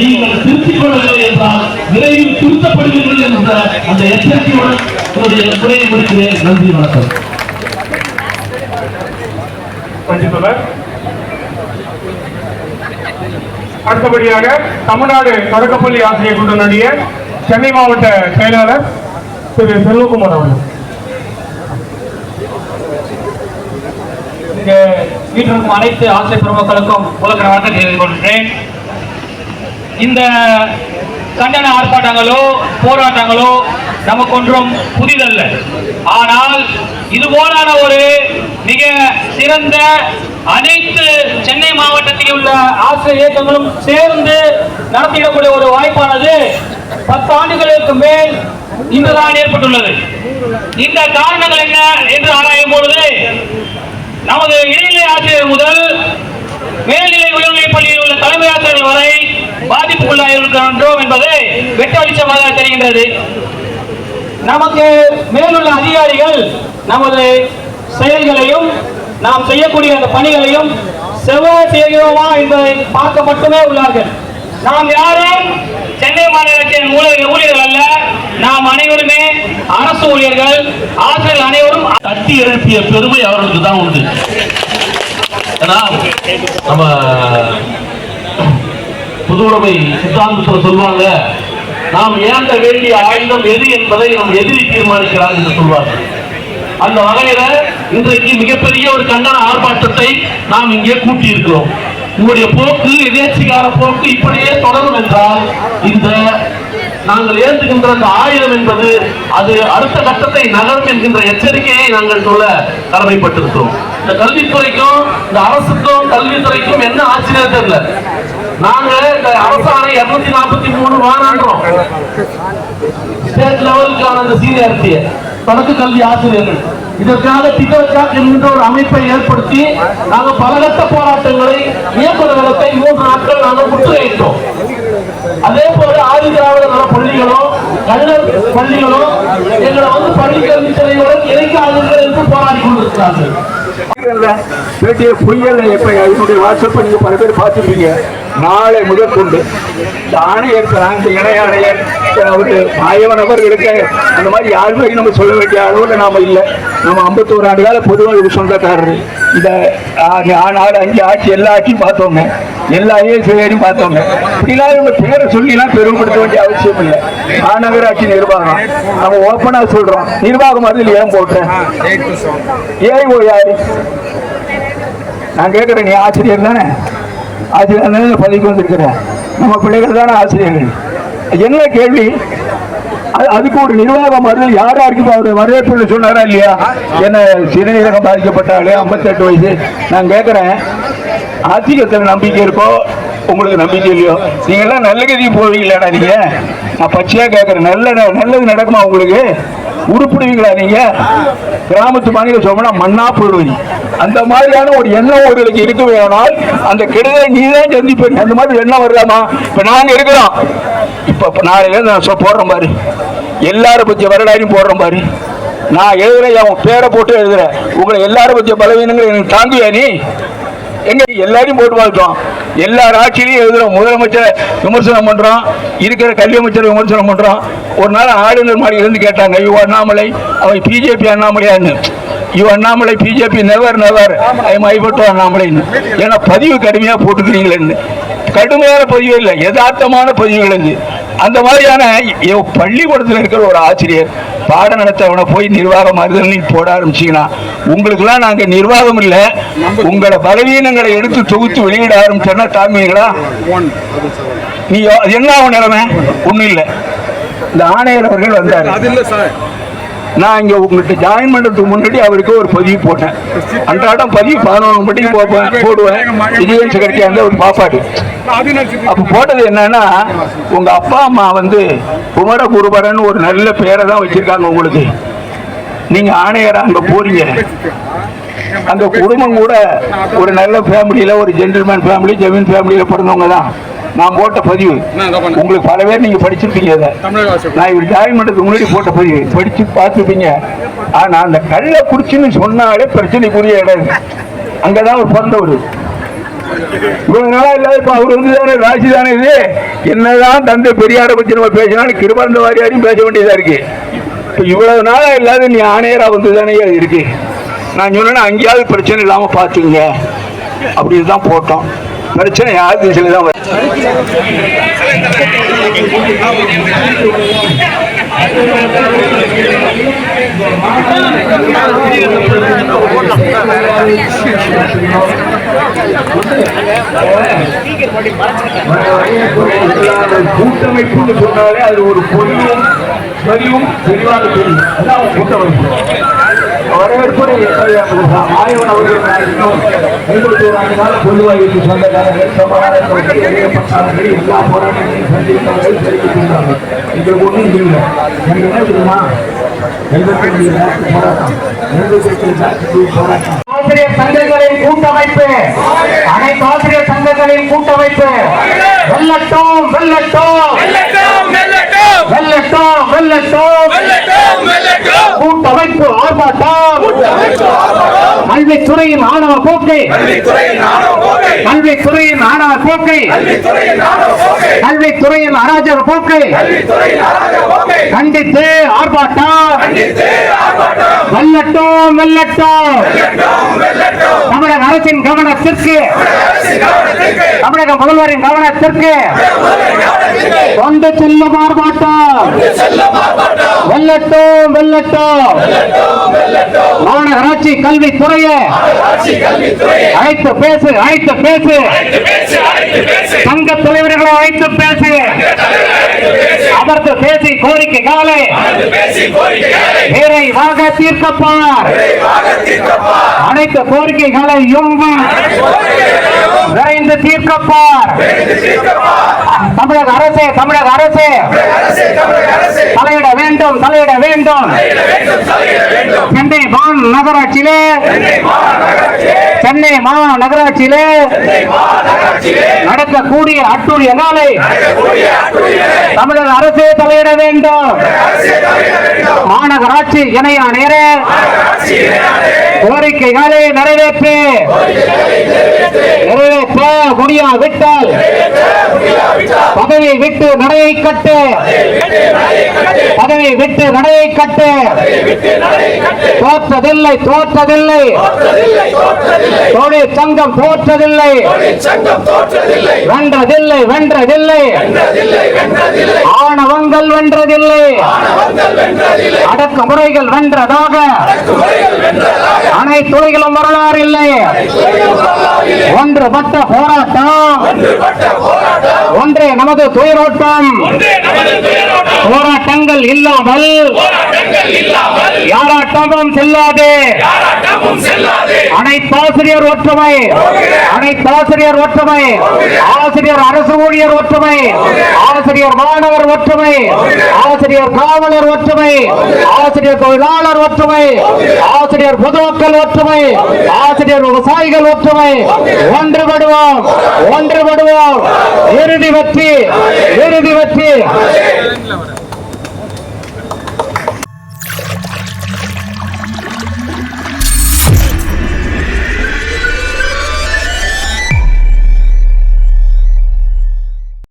நீங்கள் திருத்திக் கொள்ளவில்லை என்றால் விரைவில் திருத்தப்படுவீர்கள் என்ற அந்த எச்சரிக்கையுடன் என்னுடைய உரையை முடிக்கிறேன். நன்றி வணக்கம். அடுத்தபடியாக தமிழ்நாடு தொடக்கப்பள்ளி ஆசிரியர் கூட்டணிய சென்னை மாவட்ட செயலாளர் திரு செல்வகுமார் அவர்கள். இங்கு வீட்டிற்கும் அனைத்து ஆசிரியர் பெருமக்களுக்கும் உலக வணக்கம் தெரிவித்துக் கொள்கிறேன். இந்த கண்டன ஆர்ப்பாட்டங்களோ போராட்டங்களோ நமக்கு ஒன்றும் புதிதல்ல. ஆனால் இது போலான ஒரு மிக சிறந்த அனைத்து சென்னை மாவட்டத்தில் உள்ள ஆசிரியர் இயக்கங்களும் சேர்ந்து நடத்திடக்கூடிய ஒரு வாய்ப்பானது பத்து ஆண்டுகளுக்கு மேல் இன்றுதான் ஏற்பட்டுள்ளது. இந்த காரணங்கள் என்ன என்று ஆராயும் பொழுது நமது இடைநிலை ஆசிரியர் முதல் மேல்நிலை உயர்நிலைப் பள்ளியில் உள்ள தலைமை ஆசிரியர்கள் வரை பாதிப்புக்குள்ளாக இருக்கின்றோம் என்பது வெட்ட வெளிச்சமாக தெரிகின்றது. நமக்கு மேலுள்ள அதிகாரிகள் நமது செயல்களையும் நாம் செய்யக்கூடிய அந்த பணிகளையும் செவ்வாய் செய்கிறோமா என்பதை பார்க்க மட்டுமே உள்ளார்கள். நாம் யாரும் சென்னை மாநிலத்தின் ஊழியர் ஊழியர்கள் அல்ல நாம் அனைவருமே அரசு ஊழியர்கள் ஆசிரியர்கள் அனைவரும் தட்டி எழுப்பிய பெருமை அவர்களுக்கு தான் உண்டு. ஏன்னா நம்ம புதுவுடைமை சித்தாந்தத்தில் சொல்லுவாங்க நாம் ஏந்த வேண்டிய ஆயுதம் எது என்பதை நம் எதிரி தீர்மானிக்கிறார் என்று சொல்வார்கள். அந்த வகையில இன்றைக்கு மிகப்பெரிய ஒரு கண்டன ஆர்ப்பாட்டத்தை நாம் இங்கே கூட்டியிருக்கிறோம். உங்களுடைய போக்கு எதேச்சிகார போக்கு இப்படியே தொடரும் என்றால் இந்த நாங்கள் ஏந்துகின்ற அந்த ஆயுதம் என்பது அது அடுத்த கட்டத்தை நகரும் என்கின்ற எச்சரிக்கையை நாங்கள் சொல்ல கடமைப்பட்டிருக்கிறோம். இந்த கல்வித்துறைக்கும் இந்த அரசுக்கும் கல்வித்துறைக்கும் என்ன ஆச்சரியம் தெரியல. நாங்க இந்த அரசாணை இருநூத்தி நாற்பத்தி மூணு வானான்றோம் ஸ்டேட் லெவலுக்கான அந்த சீனியாரிட்டியை. தொடக்க கல்வி ஆசிரியர்கள். இதற்காக திட்டவச்சாக் என்கின்ற ஒரு அமைப்பை ஏற்படுத்தி நாங்கள் பலகட்ட போராட்டங்களை இயக்குநரகத்தை மூன்று நாட்கள் நாங்கள் முற்றுகையிட்டோம் அதே போல ஆதி திராவிட நல பள்ளிகளும் கல்லூர் பள்ளிகளும் எங்களை வந்து பள்ளி கல்வித்துறையுடன் இணைக்காதீர்கள் என்று போராடி கொண்டிருக்கிறார்கள். பேட்டியை பொய்யல்ல எப்ப என்னுடைய வாட்ஸ்அப்பை நீங்க பல பேர் பார்த்துருப்பீங்க. நாளை முதல் கொண்டு இந்த ஆணையர் இந்த இணை ஆணையர் மாயவன் அவர்களுக்கு அந்த மாதிரி யாருமே நம்ம சொல்ல வேண்டிய அளவில் நாம இல்லை. நம்ம ஐம்பத்தோரு ஆண்டு கால பொதுவாக இது சொந்தக்காரரு. இந்த நாலு அஞ்சு ஆட்சி எல்லா ஆட்சியும் பார்த்தோங்க எல்லா ஐஎஸ்ஐயும் பார்த்தோங்க இப்படிலாம் இவங்க பேரை சொல்லிலாம் பெருமைப்படுத்த வேண்டிய அவசியம் இல்லை. மாநகராட்சி நிர்வாகம். நம்ம ஓப்பனாக சொல்றோம். நிர்வாகம் அதில் ஏன் போட்டேன்? ஏன் யாரு நான் கேட்குறேன் நீ ஆசிரியர் தானே? ஆசிரியர் தானே பதவிக்கு வந்திருக்கிறேன். நம்ம பிள்ளைகள் தானே ஆசிரியர்கள். என்ன கேள்வி? அது- அதுக்கு ஒரு நிர்வாகம் வருது யார் யாருக்கு அவர் வரவேற்பு சொன்னாரா இல்லையா? என்ன சிறுநீரகம் பாதிக்கப்பட்டாலே ஐம்பத்தெட்டு வயசு. நான் கேட்குறேன் ஆத்திகத்தில் நம்பிக்கை இருக்கோ? உங்களுக்கு நம்பிக்கை இல்லையோ? நீங்க எல்லாம் நல்ல கதிக்கு போவீங்களாடா நீங்க? நான் பச்சையா கேட்கறேன் நல்ல நல்லது நடக்குமா உங்களுக்கு? உருப்பிடுவீங்களா நீங்க? கிராமத்து மாநில சொன்னா மண்ணா போயிடுவீங்க அந்த மாதிரியான ஒரு எண்ணம் உங்களுக்கு இருக்கு வேணால் அந்த கெடுதலை நீ தான் சந்திப்பீங்க அந்த மாதிரி எண்ணம் வரலாமா இப்ப நாங்க இருக்கிறோம். இப்ப இப்ப நாளையில நான் சொ- பாரு. எல்லாரும் பத்திய வரலாறையும் போடுறோம் பாரு. நான் எழுதுறேன் அவன் பேரை போட்டு எழுதுறேன். உங்களை எல்லாரும் பத்திய பலவீனங்கள் எனக்கு தாங்குவியா நீ? எங்க எல்லாரையும் போட்டு பார்த்தோம் எல்லா ஆட்சியிலையும் எழுதுறோம் முதலமைச்சர் விமர்சனம் பண்றோம். இருக்கிற கல்வி அமைச்சர் விமர்சனம் பண்றோம். ஒரு நாள் ஆளுநர் மாதிரி இருந்து கேட்டாங்க யோ அண்ணாமலை அவன் பிஜேபி அண்ணாமலையான்னு. யோ Annamalai BJP never never I மைபட்டோ அண்ணாமலைன்னு. ஏன்னா பதிவு கடுமையா போட்டுக்கிறீங்களேன்னு கடுமையான பதிவு இல்லை யதார்த்தமான பதிவுகள் இது. அந்த மாதிரியான பள்ளிக்கூடத்தில் இருக்கிற ஒரு ஆசிரியர் பாடம் நடத்தவனை போய் நிர்வாகம் மறுதல் போட ஆரம்பிச்சீங்கன்னா உங்களுக்குலாம் நாங்கள் நிர்வாகம் இல்லை. உங்களோட பலவீனங்களை எடுத்து தொகுத்து வெளியிட ஆரம்பிச்சோன்னா தாங்குவீங்களா நீ அது என்ன ஆகும் நிலைமை? ஒன்றும் இல்லை. இந்த ஆணையர் அவர்கள் வந்தார் நான் இங்க உங்கள்கிட்ட ஜாயின் பண்றதுக்கு முன்னாடி அவருக்கு ஒரு பதிவு போட்டேன். அன்றாடம் பதிவு பதினொன்று மணிக்கு போப்பேன் போடுவேன். விஜயன் செக்ரட்டரி அந்த ஒரு பாப்பாடு. அப்ப போட்டது என்னன்னா உங்க அப்பா அம்மா வந்து குமர குருபரன் ஒரு நல்ல பேரை தான் வச்சிருக்காங்க உங்களுக்கு. நீங்க ஆணையரா அங்க போறீங்க. அந்த குடும்பம் கூட ஒரு நல்ல ஃபேமிலியில ஒரு ஜென்டில்மேன் ஃபேமிலி ஜமீன் ஃபேமிலியில பிறந்தவங்க தான் நான் போட்ட பதிவு. உங்களுக்கு பல பேர் நீங்க படிச்சிருப்பீங்க அதை. நான் இவர் ஜாயின் பண்றதுக்கு முன்னாடி போட்ட பதிவு. படிச்சு பார்த்துருப்பீங்க ஆனா அந்த கள்ள குடிச்சுன்னு சொன்னாலே பிரச்சனைக்குரிய இடம். அங்கதான் அவர் பிறந்தவர். இவ்வளவு நாளா இல்லாத இப்ப அவர் வந்து தானே ராசி தானே இது? என்னதான் தந்தை பெரியாரை பத்தி நம்ம பேசினாலும் கிருபானந்த வாரியாரையும் பேச வேண்டியதா இருக்கு. இவ்வளவு நாளா இல்லாத நீ ஆணையரா வந்து தானே இருக்கு. நான் சொன்னேன்னா அங்கேயாவது பிரச்சனை இல்லாமல் பாத்துங்க. அப்படின்னு தான் போட்டோம். பிரச்சனை யார் திசையில் தான் கூட்டமைப்புன்னு சொன்னாலே அது ஒரு பொறியும் சரியும் தெளிவாக தெரியும் அதான் கூட்டமைப்பு. வரவேற்புரை ஆய்வன் அவர்கள் பொதுவாய்க்கு சொந்தக்காரர்கள் சமாதானத்தவர்கள் இளையப்பட்டாளர்கள் எல்லா போராட்டங்களையும் சந்தித்தவர்கள் தெரிவிக்கின்றார்கள் எங்களுக்கு ஒன்றும் இல்லை எனக்கு என்ன தெரியுமா? எண்பத்தி போராட்டம். போராட்டம். ஆசிரியர் சங்கங்களின் கூட்டமைப்பு. அனைத்து ஆசிரியர் சங்கங்களின் கூட்டமைப்பு. வெல்லட்டும் வெல்லட்டும். வெல்லட்டும் கூட்டமைப்பு ஆர்ப்பாட்டம். கல்வித்துறையின் ஆணவ போக்கை. கல்வித்துறையின் ஆணவ போக்கை. கல்வித்துறையின் அராஜக போக்கை. கண்டித்து ஆர்ப்பாட்டம். வெல்லட்டும் வெல்லட்டும் தமிழக அரசின் கவனத்திற்கு. தமிழக முதல்வரின் கவனத்திற்கு. கொண்டு செல்லும் ஆர்ப்பாட்டம். வெல்லட்டும் வெல்லட்டும் மாநகராட்சி கல்வித்துறையை அழைத்து பேசு அழைத்து பேசு. சங்க தலைவர்களை அழைத்து பேசு. அமர்ந்து பேசி கோரிக்கைகளை விரைவாக தீர்க்கப்பார் அனைத்து கோரிக்கைகளையும் விரைந்து தீர்க்கப்பார். தமிழக அரசே தமிழக அரசே. தலையிட வேண்டும் தலையிட வேண்டும். சென்னை மாநகராட்சியிலே. சென்னை மாநகராட்சியிலே. நடக்கக்கூடிய அட்டூழியங்களை தமிழக அரசே தலையிட வேண்டும். மாநகராட்சி இணைய நேர. கோரிக்கைகளை நிறைவேற்று. நிறைவேற்ற முடியாவிட்டால் பதவியை விட்டு நடையை கட்டு. பதவியை விட்டு நடையை கட்டு. தோற்றதில்லை தோற்றதில்லை. தொழிற் சங்கம் தோற்றதில்லை. வென்றதில்லை வென்றதில்லை. ஆணவங்கள் வென்றதில்லை. அடக்குமுறைகள் வென்றதாக. அனைத்துறைகளும் வரலாறு இல்லை ஒன்றுபட்ட போராட்டம். ஒன்றே நமது துயரோட்டம். போராட்டங்கள் இல்லாமல் யாராட்டமும் செல்லாது. அனைத்து ஆசிரியர் ஒற்றுமை. அனைத்து ஆசிரியர் ஒற்றுமை. ஆசிரியர் அரசு ஊழியர் ஒற்றுமை. ஆசிரியர் மாணவர் ஒற்றுமை. ஆசிரியர் காவலர் ஒற்றுமை. ஆசிரியர் தொழிலாளர் ஒற்றுமை. ஆசிரியர் பொதுமக்கள் ஒற்றுமை. ஆசிரியர் விவசாயிகள் ஒற்றுமை. ஒன்றுபடுவோம். ஒன்றுபடுவோம். இறுதி வெற்றி இறுதி வெற்றி